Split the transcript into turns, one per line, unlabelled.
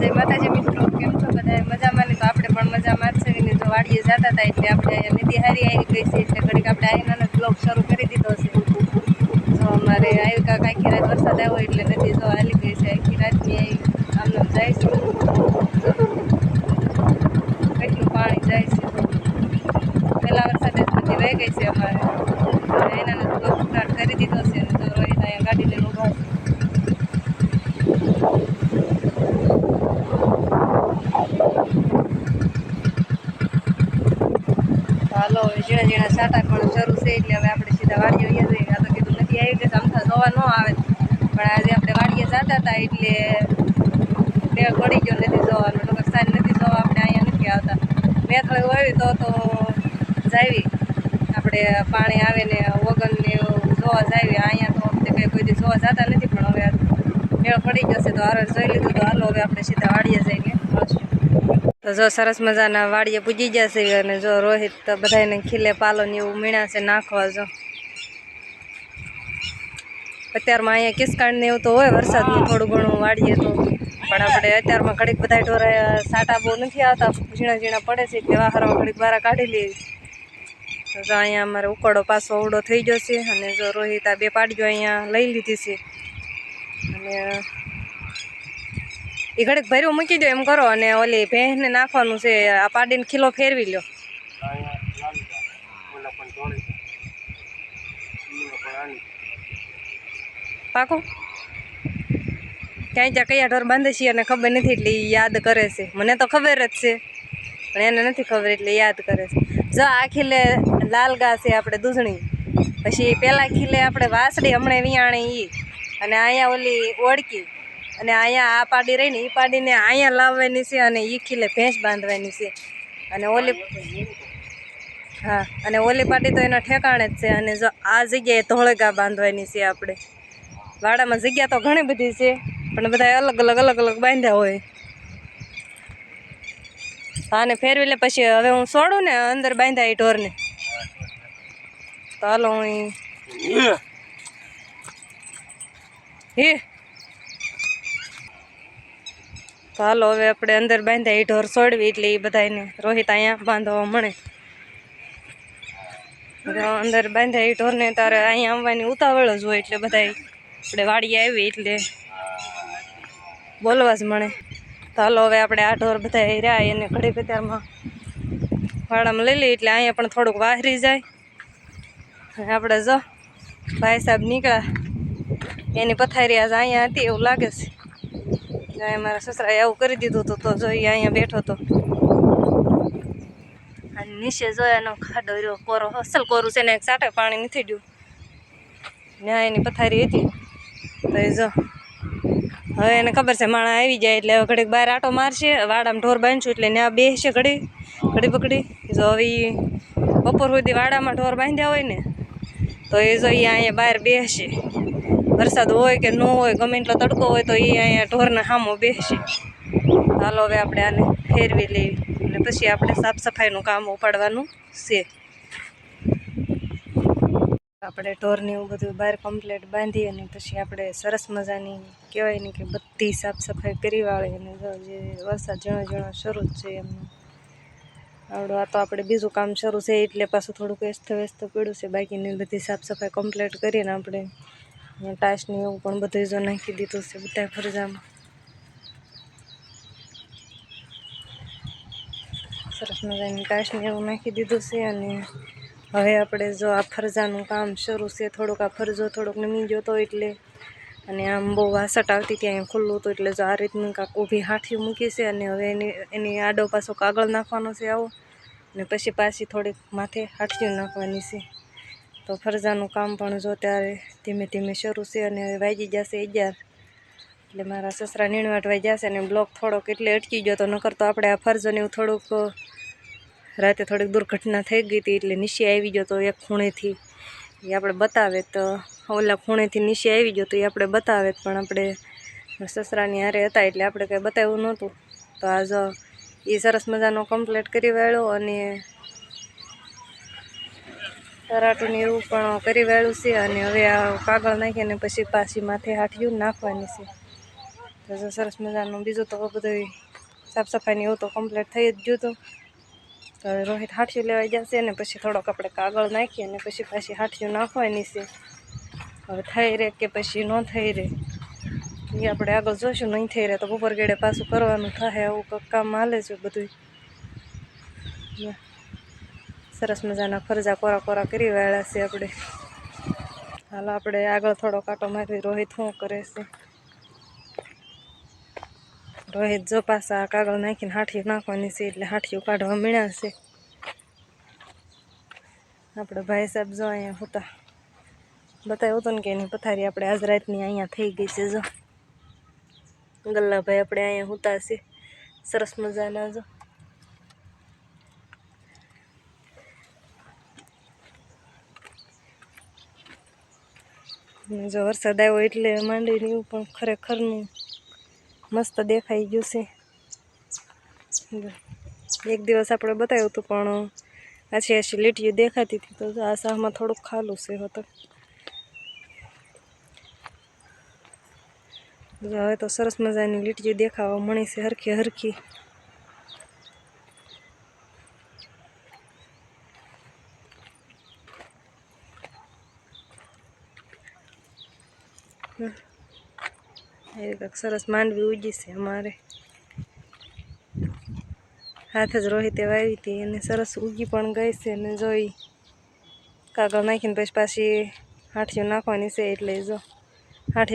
જય માતાજી મિત્રો કેમ છો? બધા મજામાં ને તો આપણે પણ મજામાં છે. ને જો વાડીએ જતા હતા એટલે આપણે અહીંયા નદી હારી આવી ગઈ છે. એટલે ઘડીક આપણે આવીને બ્લોગ શરૂ કરી દીધો છે. જો અમારે આવી કાંક આખી રાત વરસાદ આવ્યો એટલે નથી જો હાલી ગઈ છે. આખી રાતની આવી આમને આમ જાય છે. કેટલું પાણી જાય છે. પહેલાં વરસાદે જ બધી વહી ગઈ છે અમારે. એના બ્લોગ સ્ટાર્ટ કરી દીધો છે અને જો રોહિત અહીંયા ગાડી લઈને ઊભા છે તો હાલો હવે ઝીણા ઝીણા સાટા પણ શરૂ છે એટલે હવે આપણે સીધા વાડીએ વયા જઈએ આ તો કીધું નથી આવી ગઈ આમ તો જોવા ન આવે પણ આજે આપણે વાડીએ જતા હતા એટલે મેળ પડી ગયો નથી જવાનું. નકર સાંજ નથી જોવા, આપણે અહીંયા નથી આવતા. મેં થોડી વાવી તો તો જાવી. આપણે પાણી આવે ને વગન ને જોવા જાવી. અહીંયા તો અમને કંઈ કોઈ જોવા જતા નથી, પણ હવે મેળ પડી જશે તો હારો જોઈ લીધું તો હાલો, હવે આપણે સીધા વાડીએ જઈને તો જો સરસ મજાના વાડીએ પૂજી જશે અને જો રોહિત તો બધાને ખીલે પાલો ને એવું મીણા છે, નાખવા જો. અત્યારમાં અહીંયા કિસકાણ ને એવું તો હોય વરસાદનું થોડું ઘણું વાળીએ તો. પણ આપણે અત્યારમાં ઘડીક બધા ઢોરા સાટા બહુ નથી આવતા, ઝીણા ઝીણા પડે છે, એટલે વાહરમાં ઘડીક બહાર કાઢી લઈએ. તો અહીંયા અમારે ઉકળો પાછો ઓવડો થઈ ગયો છે, અને જો રોહિત બે પાડીઓ અહીંયા લઈ લીધી છે. અને એ ઘડીક ભર્યું મૂકી દો એમ કરો, અને ઓલી ભેંસને નાખવાનું છે, આ પાડીને ખીલો ફેરવી લો પાકું. ક્યાંય જ્યાં કયા ઢોર બાંધે છે અને ખબર નથી એટલે એ યાદ કરે છે. મને તો ખબર જ છે, પણ એને નથી ખબર એટલે યાદ કરે છે. જો આ ખીલે લાલ ગા છે આપણે દૂધણી. પછી પહેલાં ખીલે આપણે વાસડી હમણાં વિયાણે એ અને અહીંયા ઓલી ઓળકી અને અહીંયા આ પાડી રહીને એ પાડીને અહીંયા લાવવાની છે અને એ ખીલે ભેંસ બાંધવાની છે. અને ઓલી હા, અને ઓલી પાટી તો એના ઠેકાણે જ છે અને જો આ જગ્યાએ ધોળગા બાંધવાની છે આપણે. વાડામાં જગ્યા તો ઘણી બધી છે, પણ બધા અલગ અલગ અલગ અલગ બાંધ્યા હોય. આને ફેરવી લે પછી હવે હું છોડું ને અંદર બાંધ્યા એ ઢોરને. હાલો હું હે? તો હવે આપણે અંદર બાંધ્યા એ ઢોર છોડવી એટલે એ બધાને રોહિત અહીંયા બાંધવા મળે. અંદર બાંધ્યા એ ઢોરને તારે અહીંયા આવવાની ઉતાવળ જ હોય એટલે બધા આપણે વાડી આવી એટલે બોલવા જ મળે. તો હાલો હવે આપણે આ ઢોર બધા રહ્યા એને ઘડી પત્યારમાં વાડામાં લઈ લઈએ એટલે અહીંયા પણ થોડુંક વાહરી જાય. આપણે જો ભાઈ સાહેબ નીકળ્યા. એની પથારી આજે અહીંયા હતી એવું લાગે છે. અહીંયા મારા સસરાએ આવું કરી દીધું હતું તો જોઈએ અહીંયા બેઠો હતો. અને નીચે જોયાનો ખાડો રહ્યો, કોરો, અસલ કોરું છે ને એક સાટે પાણી નથી ડ્યું. ત્યાં એની પથારી હતી. તો એ જો. હવે એને ખબર છે માણા આવી જાય એટલે હવે ઘડીક બહાર આટો મારશે. વાડામાં ઢોર બાંધશું એટલે ત્યાં બેસશે ઘડી ઘડી પકડી. જો હવે બપોર સુધી વાડામાં ઢોર બાંધ્યા હોય ને, તો એ જો અહીંયા અહીંયા બહાર બેસશે વરસાદ હોય કે ન હોય, ગમે એટલો તડકો હોય તો એ અહીંયા ઢોરના સામો બેસશે હાલો હવે આપણે આને ફેરવી લઈએ. અને પછી આપણે સાફ સફાઈનું કામ ઉપાડવાનું છે. આપણે ઢોરને એવું બધું બહાર કમ્પ્લેટ બાંધી અને પછી આપણે સરસ મજાની કહેવાય ને કે બધી સાફ સફાઈ કરી વાળી અને જે વરસાદ ઝીણો ઝીણો શરૂ જ છે એમનું. આવડું, આ તો આપણે બીજું કામ શરૂ છે એટલે પાછું થોડુંક વ્યસ્ત વ્યસ્ત પડ્યું છે. બાકીની બધી સાફ સફાઈ કમ્પ્લીટ કરીને આપણે ટાસને એવું પણ બધું જો નાખી દીધું છે બધા ફરજામાં. સરસ મજાની ટાસને એવું નાખી દીધું છે અને હવે આપણે જો આ ફરજાનું કામ શરૂ છે, થોડોક આ ફરજો થોડોક નમી ગયો એટલે અને આમ બહુ વાસટ આવતી ત્યાં ખુલ્લું હતું એટલે જો આ રીતનું કાંક ઊભી હાથીઓ મૂકી છે અને હવે એની એની આડો પાછો કાગળ નાખવાનો છે આવો અને પછી પાછી થોડીક માથે હાથીઓ નાખવાની છે. તો ફરજાનું કામ પણ જો ત્યારે ધીમે ધીમે શરૂ છે અને હવે વાગી જશે અગિયાર. એટલે મારા સસરા નીણવાટ વાઈ જશે અને બ્લોક થોડોક એટલે અટકી ગયો તો નકર તો આપણે આ ફરજોને એવું થોડુંક રાતે થોડીક દુર્ઘટના થઈ ગઈ હતી એટલે નીચે આવી ગયો તો એક ખૂણેથી. એ આપણે બતાવે તો, ઓલા ખૂણેથી નીચે આવી ગયો તો એ આપણે બતાવે પણ આપણે સસરાની હારે હતા એટલે આપણે કંઈ બતાવ્યું નહોતું. તો આજ એ સરસ મજાનો કમ્પ્લીટ કરી વાળ્યો અને તરાટું એવું પણ કરી વાળ્યું છે અને હવે આ કાગળ નાખીને પછી પાછી માથે હાથિયું નાખવાની છે. તો સરસ મજાનું બીજું તો બધું સાફ સફાઈની એવું તો કમ્પ્લીટ થઈ જ ગયું હતું હવે રોહિત હાઠિયું લેવા જશે ને પછી થોડોક આપણે કાગળ નાખીએ અને પછી પાછી હાઠિયું નાખવાની છે. હવે થઈ રહે કે પછી ન થઈ રહે? એ આપણે આગળ જોઈશું નહીં થઈ રહે તો બપોર ગેડે પાછું કરવાનું થાય, આવું કામ હાલે છે બધું સરસ મજાના ફરજા કોરા કોરા કરી વાળ્યા છે આપણે. હાલો, આપણે આગળ થોડો કાંટો મારી રોહિત શું કરે છે? રોહિત જો પાછા કાગળ નાખીને હાઠિયું નાખવાની છે એટલે હાઠીઓ કાઢવા મીણાશે આપણે ભાઈ સાહેબ જો અહીંયા હોતા. બતાવ્યું હતું ને કે એની પથારી આપણે આજ રાતની અહીંયા થઈ ગઈ છે જો. ગલ્લાભાઈ આપણે અહીંયા હોતા છે. સરસ મજાના જો. જો વરસાદ આવ્યો એટલે માંડીને એવું પણ ખરેખરનું મસ્ત દેખાઈ ગયું છે. એક દિવસ આપણે બતાવ્યું હતું, પણ આછી આછી લીટીઓ દેખાતી હતી, તો આ શાહમાં થોડુંક ખાલું છે હતો હવે તો સરસ મજાની લીટીઓ દેખાવા મળી છે, હરખી હરખી એ સરસ માંડવી ઉગી છે અમારે. હાથ જ રોહિતે વાવી હતી અને સરસ ઉગી પણ ગઈ છે અને જોઈ. કાગળ નાખીને પછી પાછી હાઠીઓ નાખવાની છે એટલે જો હાઠીઓ